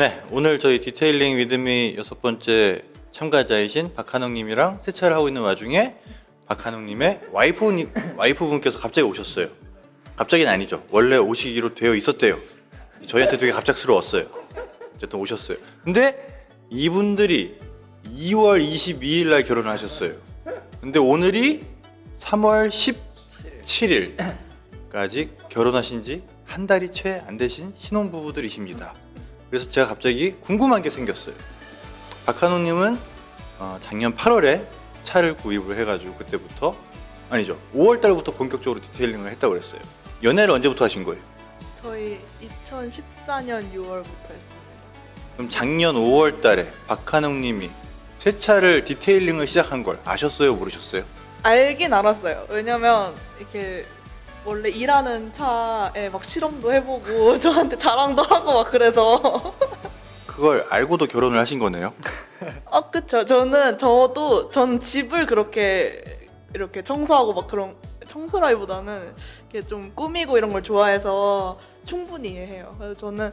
네, 오늘 저희 디테일링 위드미 여섯 번째 참가자이신 박한웅님이랑 세차를 하고 있는 와중에 박한웅님의 와이프 와이프분께서 갑자기 오셨어요. 갑자기는 아니죠. 원래 오시기로 되어 있었대요. 저희한테 되게 갑작스러웠어요. 어쨌든 오셨어요. 근데 이분들이 2월 22일 날 결혼을 하셨어요. 근데 오늘이 3월 17일까지 결혼하신 지 한 달이 채 안 되신 신혼부부들이십니다. 그래서 제가 갑자기 궁금한 게 생겼어요. 박한호님은 어, 작년 8월에 차를 구입을 해가지고 그때부터 아니죠 5월 달부터 본격적으로 디테일링을 했다고 그랬어요. 연애를 언제부터 하신 거예요? 저희 2014년 6월부터 했습니다. 그럼 작년 5월 달에 박한웅님이 새 차를 디테일링을 시작한 걸 아셨어요? 모르셨어요? 알긴 알았어요. 왜냐면 이렇게 원래 일하는 차에 막 실험도 해보고 저한테 자랑도 하고 막 그래서 그걸 알고도 결혼을 하신 거네요. 아 그쵸. 저는 저도 저는 집을 그렇게 이렇게 청소하고 막 그런 청소라기보다는 이렇게 좀 꾸미고 이런 걸 좋아해서 충분히 이해해요. 그래서 저는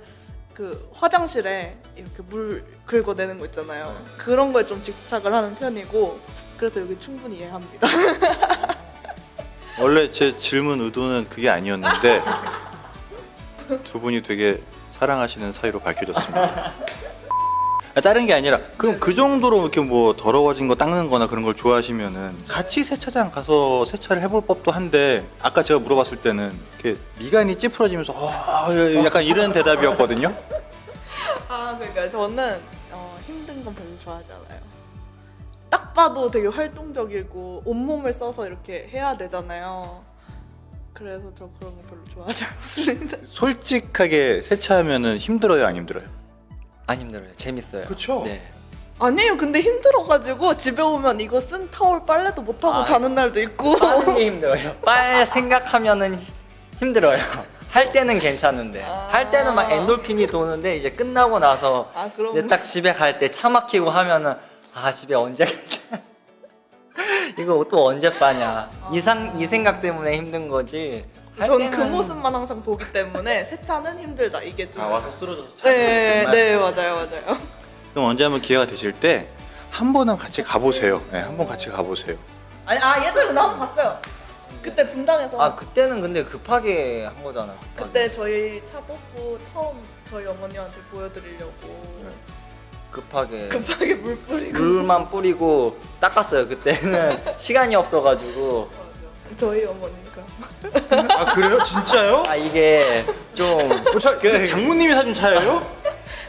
그 화장실에 이렇게 물 긁어내는 거 있잖아요. 그런 거에 좀 집착을 하는 편이고 그래서 여기 충분히 이해합니다. 원래 제 질문 의도는 그게 아니었는데 두 분이 되게 사랑하시는 사이로 밝혀졌습니다. 아, 다른 게 아니라 그럼 그 정도로 이렇게 뭐 더러워진 거 닦는 거나 그런 걸 좋아하시면은 같이 세차장 가서 세차를 해볼 법도 한데 아까 제가 물어봤을 때는 이렇게 미간이 찌푸러지면서 어, 약간 이런 대답이었거든요. 아 그러니까 저는 어, 힘든 건 별로 좋아하지 않아요. 딱 봐도 되게 활동적이고 온몸을 써서 이렇게 해야 되잖아요. 그래서 저 그런 거 별로 좋아하지 않습니다. 솔직하게 세차하면은 힘들어요, 안 힘들어요? 안 힘들어요. 재밌어요. 그쵸? 네. 아니에요. 근데 힘들어가지고 집에 오면 이거 쓴 타월 빨래도 못 하고 아, 자는 날도 있고. 빠는 게 힘들어요. 빨 생각하면은 히- 힘들어요. 할 때는 괜찮은데 아. 할 때는 막 엔돌핀이 도는데 이제 끝나고 나서 아 그럼 이제 딱 집에 갈 때 차 막히고 하면은 아 집에 언제 갈까? 이거 또 언제 빠냐 이상 이 생각 때문에 힘든 거지. 할 전 그 때는 모습만 항상 보기 때문에 세차는 힘들다 이게 좀. 아 와서 쓰러져서 차 네. 네 맞아요, 맞아요. 그럼 언제 한번 기회가 되실 때 한 번은 같이 가보세요. 네, 한 번 같이 가보세요. 아니 아 예전에 나 한번 봤어요. 그때 분당에서 아 그때는 근데 급하게 한 거잖아. 급하게. 그때 저희 차 뽑고 처음 저희 어머니한테 보여드리려고 급하게 급하게 물 뿌리고 물만 뿌리고 닦았어요. 그때는 시간이 없어가지고 저희 어머니가 아 그래요? 진짜요? 아 이게 좀 어, 차, 그 장모님이 사준 차예요?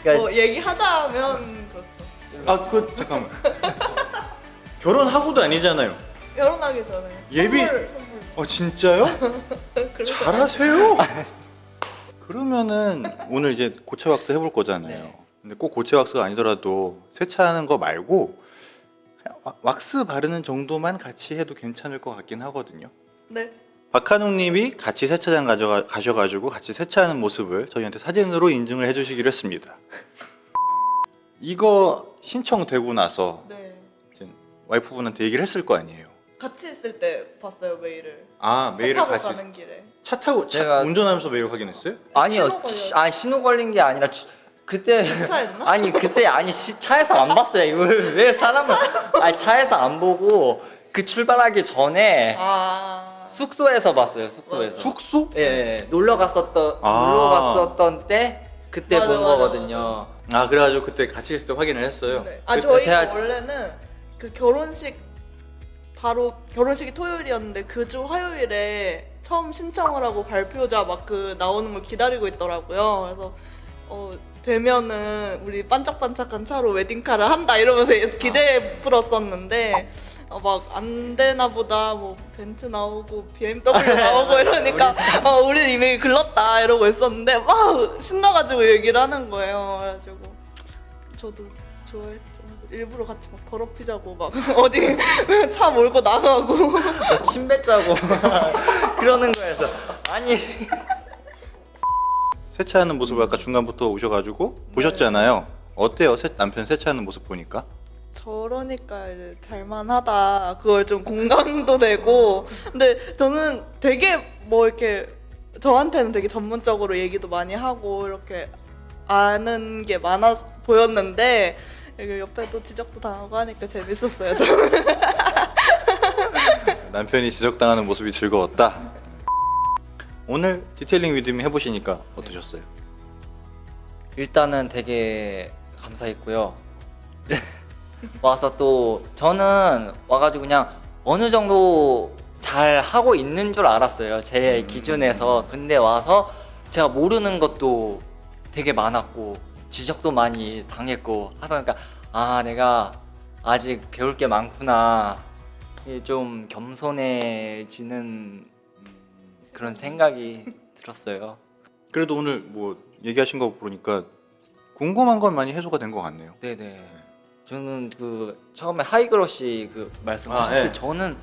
그러니까 뭐 얘기하자면 그렇죠. 아 그 잠깐만. 결혼하고도 아니잖아요. 결혼하기 전에 예비- 선물 선물 아 진짜요? 그래서 잘하세요. 그러면은 오늘 이제 고체 왁스 해볼 거잖아요. 네. 근데 꼭 고체 왁스가 아니더라도 세차하는 거 말고 그냥 왁- 왁스 바르는 정도만 같이 해도 괜찮을 것 같긴 하거든요. 네 박한웅님이 같이 세차장 가져가, 가셔가지고 같이 세차하는 모습을 저희한테 사진으로 인증을 해주시기로 했습니다. 이거 신청되고 나서 네. 와이프분한테 얘기를 했을 거 아니에요. 같이 있을 때 봤어요 메일을 아차 메일을 타고 같이 가는 길에 차 타고 차, 제가- 운전하면서 메일 확인했어요? 아니요 신호. 치- 아니 신호 걸린 게 아니라 주- 그때 차였나? 아니 그때 아니 시- 차에서 안 봤어요 이걸 왜 사람을 아니 차에서 안 보고 그 출발하기 전에 아 숙소에서 봤어요 숙소에서 숙소? 예, 예 놀러 갔었던 아. 놀러 갔었던 때 그때 맞아, 본 맞아, 거거든요 아 그래가지고 그때 같이 있을 때 확인을 했어요. 네. 아 그- 저희 제가- 원래는 그 결혼식 바로 결혼식이 토요일이었는데 그 주 화요일에 처음 신청을 하고 발표자 막 그 나오는 걸 기다리고 있더라고요. 그래서 어 되면은 우리 반짝반짝한 차로 웨딩카를 한다 이러면서 기대에 부풀었었는데 어, 막안 되나 보다 뭐 벤츠 나오고 BMW 나오고 이러니까 어 우리 이미 글렀다 이러고 있었는데 막 신나가지고 얘기를 하는 거예요. 그래가지고 저도 좋아했죠. 일부러 같이 막 더럽히자고 막 어디 차 몰고 나가고 침뱉 자고 그러는 거에서 아니 세차하는 모습을 아까 중간부터 오셔가지고 네. 보셨잖아요. 어때요? 세- 남편 세차하는 모습 보니까? 저러니까 이제 잘만하다 그걸 좀 공감도 되고 근데 저는 되게 뭐 이렇게 저한테는 되게 전문적으로 얘기도 많이 하고 이렇게 아는 게 많아 보였는데 옆에 또 지적도 당하고 하니까 재밌었어요. 저는. 남편이 지적당하는 모습이 즐거웠다. 오늘 디테일링 위드미 해보시니까 어떠셨어요? 일단은 되게 감사했고요. 와서 또 저는 와가지고 그냥 어느 정도 잘 하고 있는 줄 알았어요. 제 기준에서. 근데 와서 제가 모르는 것도 되게 많았고 지적도 많이 당했고 하다 보니까 아 내가 아직 배울 게 많구나. 좀 겸손해지는 그런 생각이 들었어요. 그래도 오늘 뭐 얘기하신 거 보니까 궁금한 건 많이 해소가 된 것 같네요. 네네. 저는 그 처음에 하이그로시 그 말씀하셨을 아, 때 예. 저는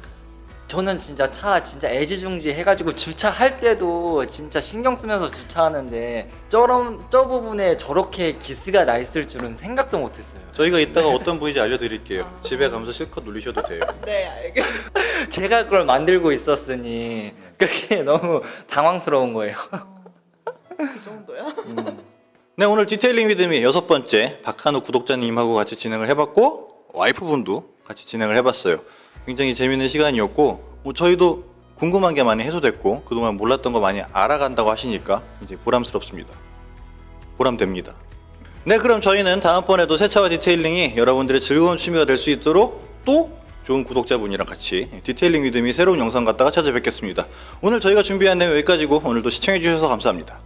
저는 진짜 차 진짜 애지중지 해가지고 주차할 때도 진짜 신경 쓰면서 주차하는데 저런 저 부분에 저렇게 기스가 나 있을 줄은 생각도 못했어요. 저희가 이따가 어떤 부위인지 알려드릴게요. 집에 가면서 실컷 눌리셔도 돼요. 네, 알겠습니다. 제가 그걸 만들고 있었으니 그게 너무 당황스러운 거예요. 그 정도야? 음. 네 오늘 디테일링 위드미 여섯 번째 박한우 구독자님하고 같이 진행을 해봤고 와이프분도 같이 진행을 해봤어요. 굉장히 재밌는 시간이었고 뭐 저희도 궁금한 게 많이 해소됐고 그동안 몰랐던 거 많이 알아간다고 하시니까 이제 보람스럽습니다. 보람됩니다. 네 그럼 저희는 다음번에도 세차와 디테일링이 여러분들의 즐거운 취미가 될 수 있도록 또 좋은 구독자분이랑 같이 디테일링 위드미 새로운 영상 갖다가 찾아뵙겠습니다. 오늘 저희가 준비한 내용 여기까지고 오늘도 시청해주셔서 감사합니다.